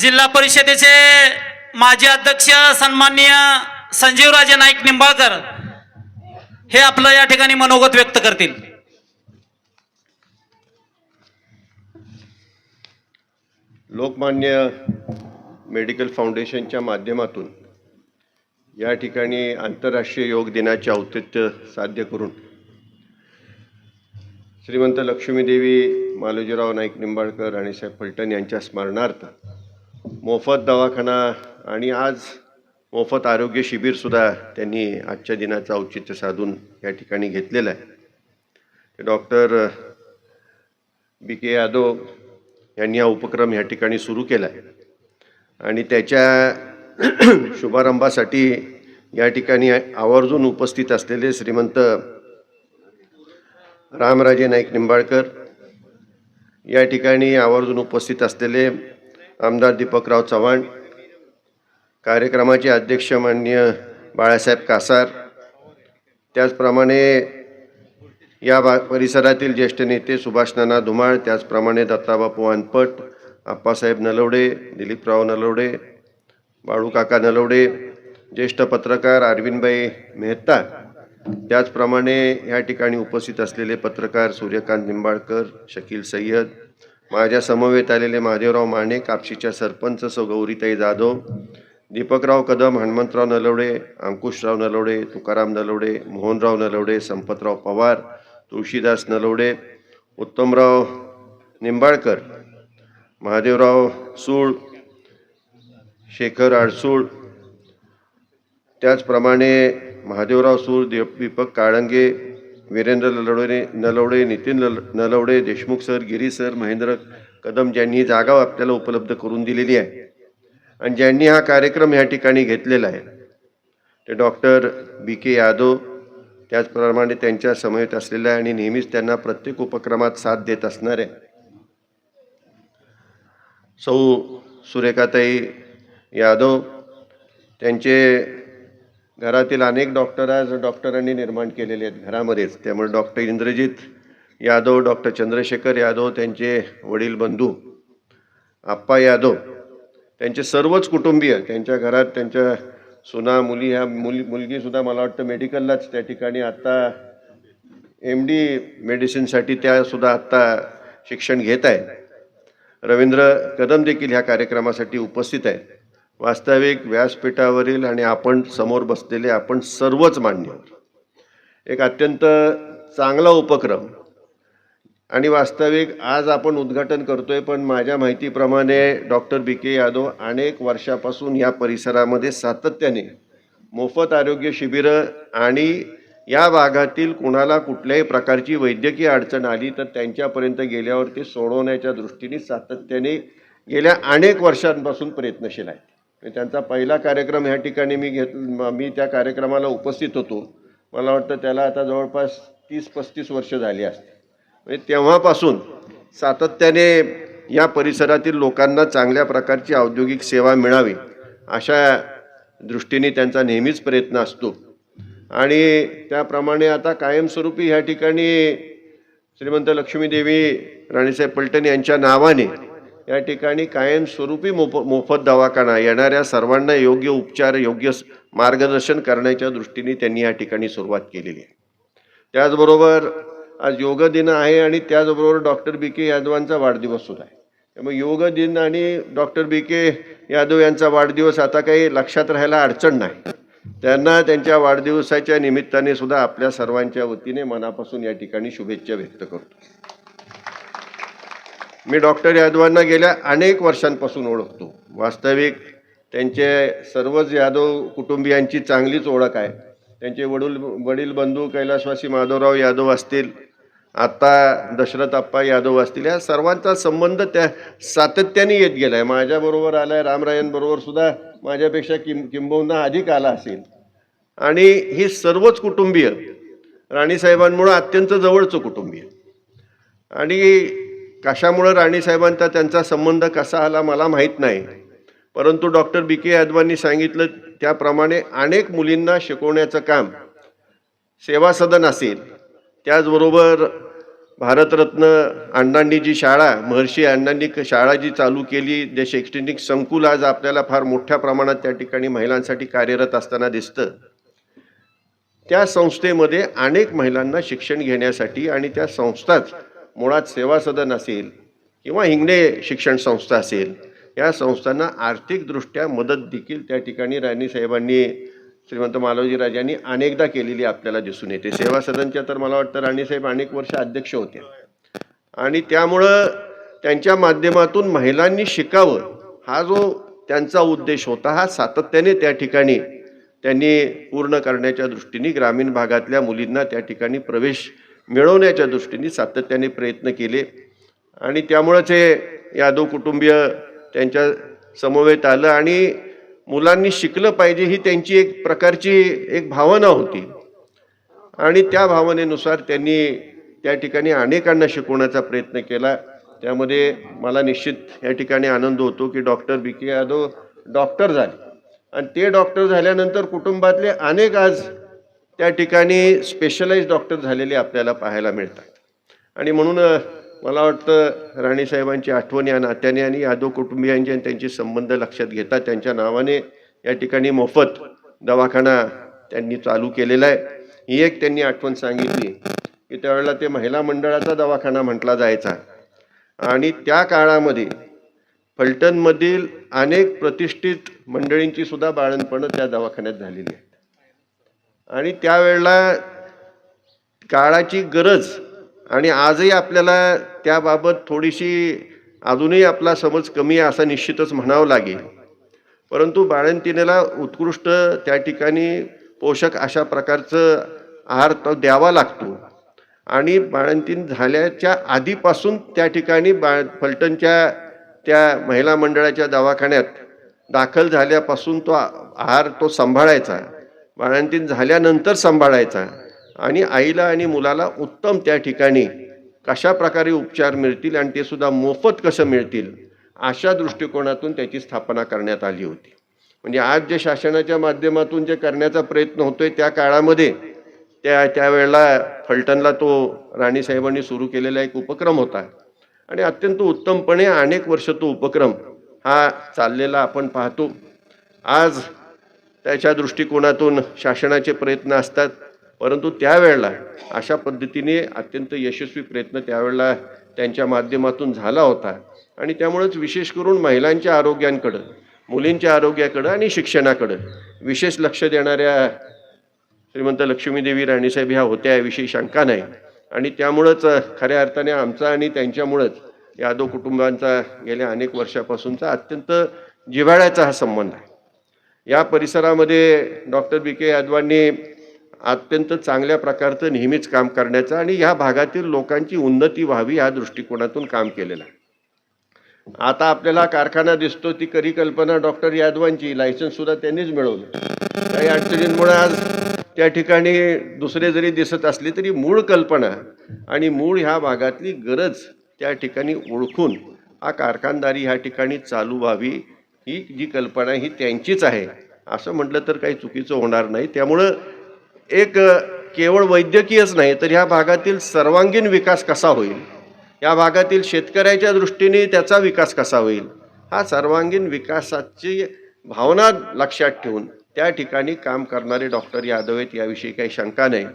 जिल्हा परिषदेचे माजी अध्यक्ष सन्माननीय संजीवराजे नाईक निंबाळकर हे आपलं या ठिकाणी मनोगत व्यक्त करतील. लोकमान्य मेडिकल फाउंडेशनच्या माध्यमातून या ठिकाणी आंतरराष्ट्रीय योग दिनाचे औचित्य साध्य करून श्रीमंत लक्ष्मीदेवी मालोजीराव नाईक निंबाळकर आणि साहेब फलटण यांच्या स्मरणार्थ मोफत दवाखाना आणि आज मोफत आरोग्य शिबिरसुद्धा त्यांनी आजच्या दिनाचं औचित्य साधून या ठिकाणी घेतलेलं आहे. डॉक्टर बी के यादव यांनी हा उपक्रम या ठिकाणी सुरू केला आहे. आणि त्याच्या शुभारंभासाठी या ठिकाणी आवर्जून उपस्थित असलेले श्रीमंत रामराजे नाईक निंबाळकर या ठिकाणी आवर्जून उपस्थित असलेले आमदार दीपकराव चव्हाण कार्यक्रमाचे अध्यक्ष माननीय बाळासाहेब कासार त्याचप्रमाणे या बा परिसरातील ज्येष्ठ नेते सुभाष नाना धुमाळ त्याचप्रमाणे दत्ताबापू अनपट आप्पासाहेब नलवडे दिलीपराव नलवडे बाळूकाका नलवडे ज्येष्ठ पत्रकार अरविंदबाई मेहता त्याचप्रमाणे या ठिकाणी उपस्थित असलेले पत्रकार सूर्यकांत निंबाळकर शकील सय्यद माझ्या समवेत आलेले महादेवराव माने कापशीच्या सरपंच सौ गौरीताई जाधव दीपकराव कदम हनुमंतराव नलवडे अंकुशराव नलवडे तुकाराम नलवडे मोहनराव नलवडे संपतराव पवार तुळशीदास नलवडे उत्तमराव निंबाळकर महादेवराव सूळ शेखर आडसूळ त्याचप्रमाणे महादेवराव सूळ दीप दीपक काळंगे वीरेंद्र नलवडे नलवडे नितीन नल नलवडे देशमुख सर गिरी सर महेंद्र कदम ज्यांनी ही जागा आपल्याला उपलब्ध करून दिलेली आहे. आणि ज्यांनी हा कार्यक्रम ह्या ठिकाणी घेतलेला आहे ते डॉक्टर बी के यादव त्याचप्रमाणे त्यांच्या समवेत असलेल्या आणि नेहमीच त्यांना प्रत्येक उपक्रमात साथ देत असणाऱ्या सौ सुरेखाताई यादव त्यांचे घरातील अनेक डॉक्टर आज डॉक्टरांनी निर्माण केलेले आहेत घरामध्येच. त्यामुळे डॉक्टर इंद्रजित यादव डॉक्टर चंद्रशेखर यादव त्यांचे वडील बंधू आप्पा यादव त्यांचे सर्वच कुटुंबीय त्यांच्या घरात त्यांच्या सुना मुली ह्या मुली मुलगीसुद्धा मला वाटतं मेडिकललाच त्या ठिकाणी आत्ता एम डी मेडिसिनसाठी त्यासुद्धा आत्ता शिक्षण घेत आहे रवींद्र कदम देखील ह्या कार्यक्रमासाठी उपस्थित आहे वास्तविक व्यासपीठावरील आणि आपण समोर बसलेले आपण सर्वच मान्यवर एक अत्यंत चांगला उपक्रम. आणि वास्तविक आज आपण उद्घाटन करतोय पण माझ्या माहितीप्रमाणे डॉक्टर बी के यादव अनेक वर्षापासून या परिसरामध्ये सातत्याने मोफत आरोग्य शिबिरं आणि या भागातील कुणाला कुठल्याही प्रकारची वैद्यकीय अडचण आली तर त्यांच्यापर्यंत गेल्यावर ते सोडवण्याच्या दृष्टीने सातत्याने गेल्या अनेक वर्षांपासून प्रयत्नशील आहेत. त्यांचा पहिला कार्यक्रम ह्या ठिकाणी मी घेत मी त्या कार्यक्रमाला उपस्थित होतो. मला वाटतं त्याला आता जवळपास तीस पस्तीस वर्ष झाली असते म्हणजे तेव्हापासून सातत्याने या परिसरातील लोकांना चांगल्या प्रकारची औद्योगिक सेवा मिळावी अशा दृष्टीने त्यांचा नेहमीच प्रयत्न असतो. आणि त्याप्रमाणे आता कायमस्वरूपी ह्या ठिकाणी श्रीमंत लक्ष्मीदेवी राणीसाहेब पलटण यांच्या नावाने या ठिकाणी कायमस्वरूपी मोफ मोफत दवाखाना येणाऱ्या सर्वांना योग्य उपचार योग्य स- मार्गदर्शन करण्याच्या दृष्टीने त्यांनी या ठिकाणी सुरुवात केलेली आहे. त्याचबरोबर आज योग दिन आहे आणि त्याचबरोबर डॉक्टर बी के यादवांचा वाढदिवस सुद्धा आहे. त्यामुळे योग दिन आणि डॉक्टर बी के यादव यांचा वाढदिवस आता काही लक्षात राहायला अडचण नाही. त्यांना त्यांच्या वाढदिवसाच्या निमित्ताने सुद्धा आपल्या सर्वांच्या वतीने मनापासून या ठिकाणी शुभेच्छा व्यक्त करतो. मी डॉक्टर यादवांना गेल्या अनेक वर्षांपासून ओळखतो. वास्तविक त्यांचे सर्वच यादव कुटुंबियांची चांगलीच ओळख आहे. त्यांचे वडील वडील बंधू कैलासवासी माधवराव यादव असतील आत्ता दशरथ अप्पा यादव असतील या सर्वांचा संबंध त्या सातत्याने येत गेला आहे माझ्याबरोबर आला आहे रामरायांबरोबर सुद्धा माझ्यापेक्षा किं किंबहुना अधिक आला असेल. आणि ही सर्वच कुटुंबीय राणीसाहेबांमुळं अत्यंत जवळचं कुटुंबीय. आणि कशामुळं राणीसाहेबांचा त्यांचा संबंध कसा आला मला माहीत नाही. परंतु डॉक्टर बी के यादवांनी सांगितलं त्याप्रमाणे अनेक मुलींना शिकवण्याचं काम सेवा सदन असेल. त्याचबरोबर भारतरत्न अण्णांनी जी शाळा महर्षी अण्णांनी शाळा जी चालू केली जे शैक्षणिक संकुल आज आपल्याला फार मोठ्या प्रमाणात त्या ठिकाणी महिलांसाठी कार्यरत असताना दिसतं. त्या संस्थेमध्ये अनेक महिलांना शिक्षण घेण्यासाठी आणि त्या संस्थाच मुळात सेवा सदन असेल किंवा हिंगणे शिक्षण संस्था असेल या संस्थांना आर्थिकदृष्ट्या मदत देखील त्या ठिकाणी राणीसाहेबांनी श्रीमंत मालोजी राजांनी अनेकदा केलेली आपल्याला दिसून येते. सेवा सदनच्या तर मला वाटतं राणीसाहेब अनेक वर्ष अध्यक्ष होते. आणि त्यामुळं त्यांच्या माध्यमातून महिलांनी शिकावं हा जो त्यांचा उद्देश होता हा सातत्याने त्या ठिकाणी त्यांनी पूर्ण करण्याच्या दृष्टीने ग्रामीण भागातल्या मुलींना त्या ठिकाणी प्रवेश मिळवण्याच्या दृष्टीने सातत्याने प्रयत्न केले. आणि त्यामुळंच हे यादव कुटुंबीय त्यांच्या समवेत आलं आणि मुलांनी शिकलं पाहिजे ही त्यांची एक प्रकारची एक भावना होती. आणि त्या भावनेनुसार त्यांनी त्या ठिकाणी अनेकांना शिकवण्याचा प्रयत्न केला. त्यामध्ये मला निश्चित या ठिकाणी आनंद होतो की doctor B K Yadav doctor झाले. आणि ते डॉक्टर झाल्यानंतर कुटुंबातले अनेक आज त्या ठिकाणी स्पेशलाइज डॉक्टर झालेले आपल्याला पाहायला मिळतात. आणि म्हणून मला वाटतं राणीसाहेबांची आठवण या नात्याने आणि यादव कुटुंबियांचे आणि त्यांचे संबंध लक्षात घेता त्यांच्या नावाने या ठिकाणी मोफत दवाखाना त्यांनी चालू केलेला आहे. ही एक त्यांनी आठवण सांगितली की त्यावेळेला ते महिला मंडळाचा दवाखाना म्हटला जायचा. आणि त्या काळामध्ये फलटणमधील अनेक प्रतिष्ठित मंडळींची सुद्धा बाळणपणं त्या दवाखान्यात झालेली आहेत. आणि त्यावेळेला काळाची गरज आणि आजही आपल्याला त्याबाबत थोडीशी अजूनही आपला समज कमी आहे असं निश्चितच म्हणावं लागेल. परंतु बाळंतिणीला उत्कृष्ट त्या ठिकाणी पोषक अशा प्रकारचं आहार तो द्यावा लागतो. आणि बाळंतीण झाल्याच्या आधीपासून त्या ठिकाणी बा फलटणच्या त्या महिला मंडळाच्या दवाखान्यात दाखल झाल्यापासून तो आहार तो सांभाळायचा. बाळंतीण झाल्यानंतर सांभाळायचा. आणि आईला आणि मुलाला उत्तम त्या ठिकाणी कशा प्रकारे उपचार मिळतील आणि ते सुद्धा मोफत कसं मिळतील अशा दृष्टिकोनातून त्याची स्थापना करण्यात आली होती. म्हणजे आज जे शासनाच्या माध्यमातून जे करण्याचा प्रयत्न होतोय त्या काळामध्ये त्या त्यावेळेला फलटणला तो राणीसाहेबांनी सुरू केलेला एक उपक्रम होता. आणि अत्यंत उत्तमपणे अनेक वर्ष तो उपक्रम हा चाललेला आपण पाहतो. आज त्याच्या दृष्टिकोनातून शासनाचे प्रयत्न असतात. परंतु त्यावेळेला अशा पद्धतीने अत्यंत यशस्वी प्रयत्न त्यावेळेला त्यांच्या माध्यमातून झाला होता. आणि त्यामुळेच विशेष करून महिलांच्या आरोग्यांकडं मुलींच्या आरोग्याकडं आणि शिक्षणाकडं विशेष लक्ष देणाऱ्या श्रीमंत लक्ष्मीदेवी राणीसाहेब ह्या होत्या याविषयी शंका नाही. आणि त्यामुळंच खऱ्या अर्थाने आमचा आणि त्यांच्यामुळंच यादव कुटुंबांचा गेल्या अनेक वर्षापासूनचा अत्यंत जिव्हाळ्याचा हा संबंध आहे. या परिसरामध्ये डॉक्टर बी के यादवांनी अत्यंत चांगल्या प्रकारचं नेहमीच काम करण्याचं आणि ह्या भागातील लोकांची उन्नती व्हावी या दृष्टिकोनातून काम केलेलं आहे. आता आपल्याला कारखाना दिसतो ती करी कल्पना डॉक्टर यादवांची लायसन्ससुद्धा त्यांनीच मिळवलं. काही अडचणींमुळे आज त्या ठिकाणी दुसरे जरी दिसत असले तरी मूळ कल्पना आणि मूळ ह्या भागातली गरज त्या ठिकाणी ओळखून हा कारखानदारी ह्या ठिकाणी चालू व्हावी ही जी कल्पना ही त्यांचीच आहे. असं म्हटलं तर काही चुकीचं होणार नाही. त्यामुळं एक केवळ वैद्यकीयच नाही तर ह्या भागातील सर्वांगीण विकास कसा होईल? या भागातील शेतकऱ्याच्या दृष्टीने त्याचा विकास कसा होईल? हा सर्वांगीण विकासाची भावना लक्षात ठेवून त्या ठिकाणी काम करणारे डॉक्टर यादव आहेत. याविषयी काही शंका नाही.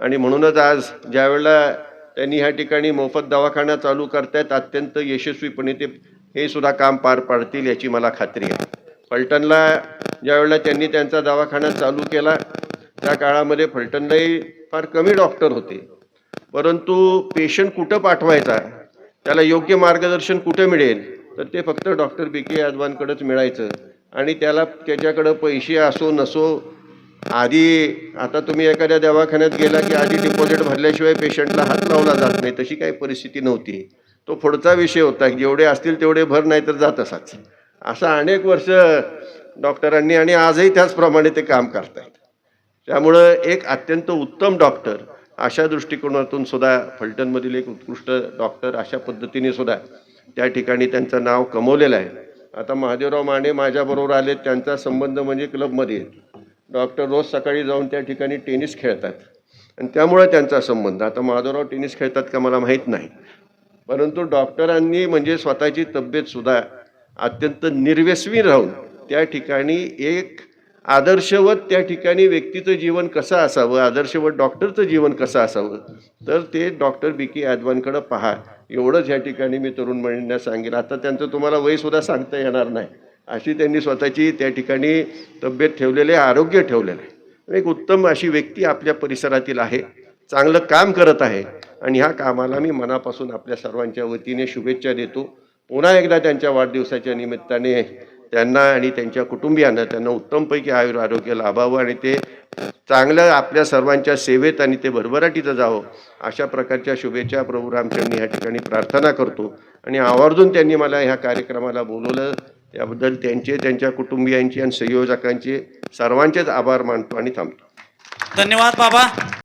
आणि म्हणूनच आज ज्यावेळेला त्यांनी ह्या ठिकाणी मोफत दवाखाना चालू करतायत अत्यंत यशस्वीपणे ते हे सुद्धा काम पार पाडतील याची मला खात्री आहे. फलटणला ज्यावेळेला त्यांनी त्यांचा दवाखाना चालू केला त्या काळामध्ये फलटणलाही फार कमी डॉक्टर होते. परंतु पेशंट कुठं पाठवायचा? त्याला योग्य मार्गदर्शन कुठं मिळेल? तर ते फक्त डॉक्टर बी के आजवांकडंच मिळायचं. आणि त्याला त्याच्याकडं पैसे असो नसो आधी आता तुम्ही एखाद्या दवाखान्यात गेला की आधी डिपॉझिट भरल्याशिवाय पेशंटला हात लावला जात नाही. तशी काही परिस्थिती नव्हती. तो पुढचा विषय होता जेवढे असतील तेवढे भर नाही तर जात असाच. असं अनेक वर्ष डॉक्टरांनी आणि आजही त्याचप्रमाणे ते काम करतात त्यामुळं एक अत्यंत उत्तम डॉक्टर अशा दृष्टिकोनातून सुद्धा फलटणमधील एक उत्कृष्ट डॉक्टर अशा पद्धतीने सुद्धा त्या ठिकाणी त्यांचं नाव कमवलेलं आहे. आता महादेवराव माने माझ्याबरोबर आले त्यांचा संबंध म्हणजे क्लबमध्ये डॉक्टर रोज सकाळी जाऊन त्या ठिकाणी टेनिस खेळतात. आणि त्यामुळे त्यांचा संबंध. आता माधवराव टेनिस खेळतात का मला माहीत नाही. परंतु डॉक्टरांनी म्हणजे स्वतःची तब्येतसुद्धा अत्यंत निर्व्यसवी राहून त्या ठिकाणी एक आदर्शवत त्या ठिकाणी व्यक्तीचं जीवन कसं असावं आदर्शवत डॉक्टरचं जीवन कसं असावं तर ते डॉक्टर बी के यादवांकडं पहा. एवढंच या ठिकाणी मी तरुण मंडळींना सांगेन आता त्यांचं तुम्हाला वयसुद्धा सांगता येणार नाही. अशी त्यांनी स्वतःची त्या ठिकाणी तब्येत ठेवलेली आहे आरोग्य ठेवलेलं आहे. एक उत्तम अशी व्यक्ती आपल्या परिसरातील आहे. चांगलं काम करत आहे. आणि ह्या कामाला मी मनापासून आपल्या सर्वांच्या वतीने शुभेच्छा देतो. पुन्हा एकदा त्यांच्या वाढदिवसाच्या निमित्ताने त्यांना आणि त्यांच्या कुटुंबियांना त्यांना उत्तमपैकी आयुर आरोग्य लाभावं आणि ते चांगलं आपल्या सर्वांच्या सेवेत आणि ते भरभराटीचं जावं अशा प्रकारच्या शुभेच्छा प्रभू रामचंद्र ह्या ठिकाणी प्रार्थना करतो. आणि आवर्जून त्यांनी मला ह्या कार्यक्रमाला बोलवलं. त्याबद्दल त्यांचे त्यांच्या कुटुंबियांचे आणि संयोजकांचे सर्वांचेच आभार मानतो आणि थांबतो. धन्यवाद बाबा.